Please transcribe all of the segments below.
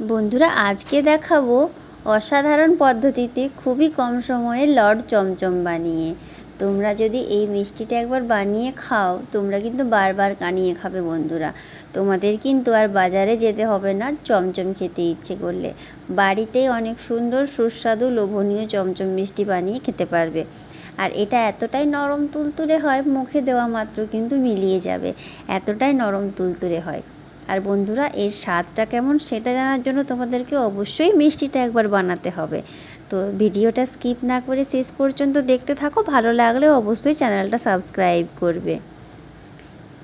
বন্ধুরা, আজকে দেখাবো অসাধারণ পদ্ধতিতে খুবই কম সময়ে লড চমচম বানিয়ে। তোমরা যদি এই মিষ্টিটা একবার বানিয়ে খাও, তোমরা কিন্তু বারবার কানিয়ে খাবে বন্ধুরা। তোমাদের কিন্তু আর বাজারে যেতে হবে না চমচম খেতে ইচ্ছে করলে। বাড়িতেই অনেক সুন্দর, সুস্বাদু, লোভনীয় চমচম মিষ্টি বানিয়ে খেতে পারবে। আর এটা এতটাই নরম তুলতুলে হয়, মুখে দেওয়া মাত্র কিন্তু মিলিয়ে যাবে। এতটাই নরম তুলতুলে হয়। আর বন্ধুরা, এর স্বাদটা কেমন সেটা জানার জন্য তোমাদেরকে অবশ্যই মিষ্টিটা একবার বানাতে হবে। তো ভিডিওটা স্কিপ না করে শেষ পর্যন্ত দেখতে থাকো, ভালো লাগলে অবশ্যই চ্যানেলটা সাবস্ক্রাইব করবে।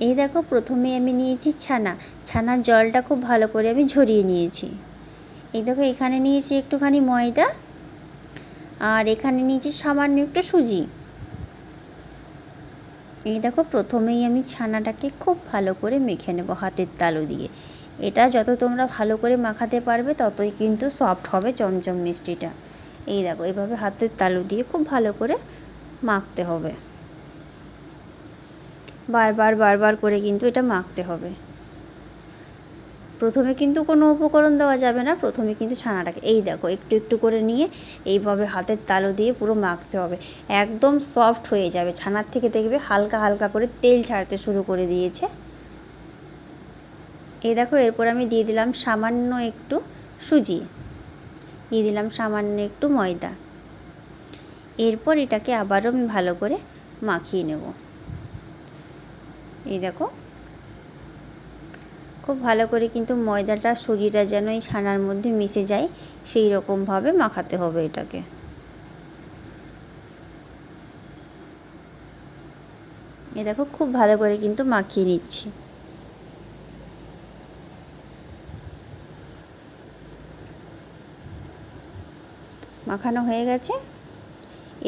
এই দেখো, প্রথমে আমি নিয়েছি ছানা। ছানার জলটা খুব ভালো করে আমি ঝরিয়ে নিয়েছি। এই দেখো, এখানে নিয়েছি একটুখানি ময়দা। আর এখানে নিয়েছি সামান্য একটু সুজি। এই দেখো, প্রথমেই আমি ছানাটাকে খুব ভালো করে মেখে নেব হাতের তালু দিয়ে। এটা যত তোমরা ভালো করে মাখাতে পারবে, ততই কিন্তু সফট হবে চমচম মিষ্টিটা। এই দেখো, এভাবে হাতের তালু দিয়ে খুব ভালো করে মাখতে হবে। বারবার বারবার করে কিন্তু এটা মাখতে হবে। প্রথমে কিন্তু কোনো উপকরণ দেওয়া যাবে না, প্রথমে কিন্তু ছানাটাকে, এই দেখো, একটু একটু করে নিয়ে এইভাবে হাতের তালু দিয়ে পুরো মাখতে হবে। একদম সফট হয়ে যাবে, ছানার থেকে দেখবে হালকা হালকা করে তেল ছাড়তে শুরু করে দিয়েছে। এই দেখো, এরপর আমি দিয়ে দিলাম সামান্য একটু সুজি, দিয়ে দিলাম সামান্য একটু ময়দা। এরপর এটাকে আবারও আমি ভালো করে মাখিয়ে নেব। এই দেখো খুব ভালো করে কিন্তু ময়দাটা সুজিটা যেন এই ছানার মধ্যে মিশে যায়, সেই রকমভাবে মাখাতে হবে এটাকে। এ দেখো খুব ভালো করে কিন্তু মাখিয়ে নিচ্ছি। মাখানো হয়ে গেছে।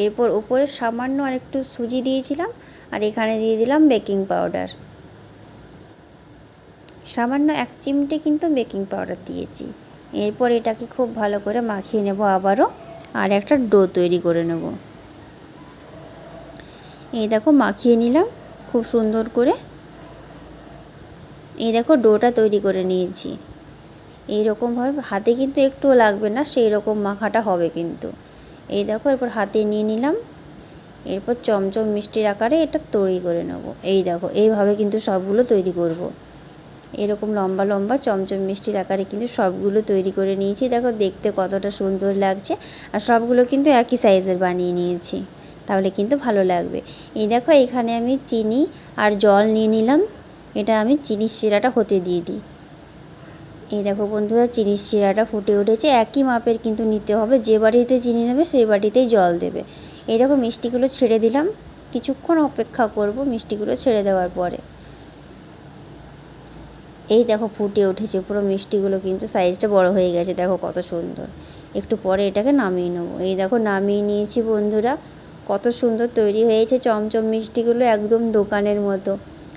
এরপর উপরে সামান্য আর একটু সুজি দিয়েছিলাম, আর এখানে দিয়ে দিলাম বেকিং পাউডার। সামান্য এক চিমটে কিন্তু বেকিং পাউডার দিয়েছি। এরপর এটাকে খুব ভালো করে মাখিয়ে নেব আবারও আর একটা ডো তৈরি করে নেব। এই দেখো মাখিয়ে নিলাম খুব সুন্দর করে। এই দেখো ডোটা তৈরি করে নিয়েছি। এইরকমভাবে হাতে কিন্তু একটুও লাগবে না সেই রকম মাখাটা হবে কিন্তু। এই দেখো এরপর হাতে নিয়ে নিলাম। এরপর চমচম মিষ্টির আকারে এটা তৈরি করে নেব। এই দেখো, এইভাবে কিন্তু সবগুলো তৈরি করব। এরকম লম্বা লম্বা চমচম মিষ্টির আকারে কিন্তু সবগুলো তৈরি করে নিয়েছি। দেখো দেখতে কতটা সুন্দর লাগছে। আর সবগুলো কিন্তু একই সাইজের বানিয়ে নিয়েছি। তাহলে কিন্তু ভালো লাগবে। এই দেখো এখানে আমি চিনি আর জল নিয়ে নিলাম। এটা আমি চিনির শিরাটা হতে দিয়ে দিই। এই দেখো বন্ধুরা, চিনির শিরাটা ফুটে উঠেছে। একই মাপের কিন্তু নিতে হবে। যে বাটিতে চিনি নেবে, সেই বাটিতেই জল দেবে। এই দেখো মিষ্টিগুলো ছেড়ে দিলাম। কিছুক্ষণ অপেক্ষা করব মিষ্টিগুলো ছেড়ে দেওয়ার পরে। এই দেখো ফুটে উঠেছে, পুরো মিষ্টিগুলো কিন্তু সাইজটা বড় হয়ে গেছে, দেখো কত সুন্দর। একটু পরে এটাকে নামিয়ে নেব। এই দেখো নামিয়ে নিয়েছি বন্ধুরা, কত সুন্দর তৈরি হয়েছে চমচম মিষ্টিগুলো একদম দোকানের মতো।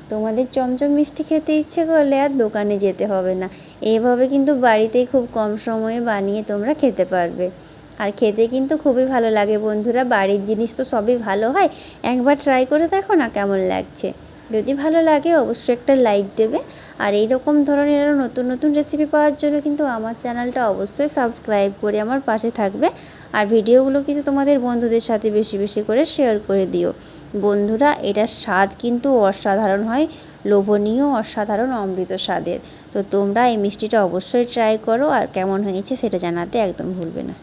তোমাদের চমচম মিষ্টি খেতে ইচ্ছে করলে আর দোকানে যেতে হবে না। এইভাবে কিন্তু বাড়িতেই খুব কম সময়ে বানিয়ে তোমরা খেতে পারবে। আর খেতে কিন্তু খুবই ভালো লাগে বন্ধুরা, বাড়ির জিনিস তো সবই ভালো হয়। একবার ট্রাই করে দেখো না কেমন লাগছে। যদি ভালো লাগে অবশ্যই একটা লাইক দেবে। আর এই রকম ধরনের আরও নতুন নতুন রেসিপি পাওয়ার জন্য কিন্তু আমার চ্যানেলটা অবশ্যই সাবস্ক্রাইব করে আমার পাশে থাকবে। আর ভিডিওগুলো কিন্তু তোমাদের বন্ধুদের সাথে বেশি বেশি করে শেয়ার করে দিও। বন্ধুরা, এটার স্বাদ কিন্তু অসাধারণ হয়। লোভনীয়, অসাধারণ অমৃত স্বাদের। তো তোমরা এই মিষ্টিটা অবশ্যই ট্রাই করো। আর কেমন হয়েছে সেটা জানাতে একদম ভুলবে না।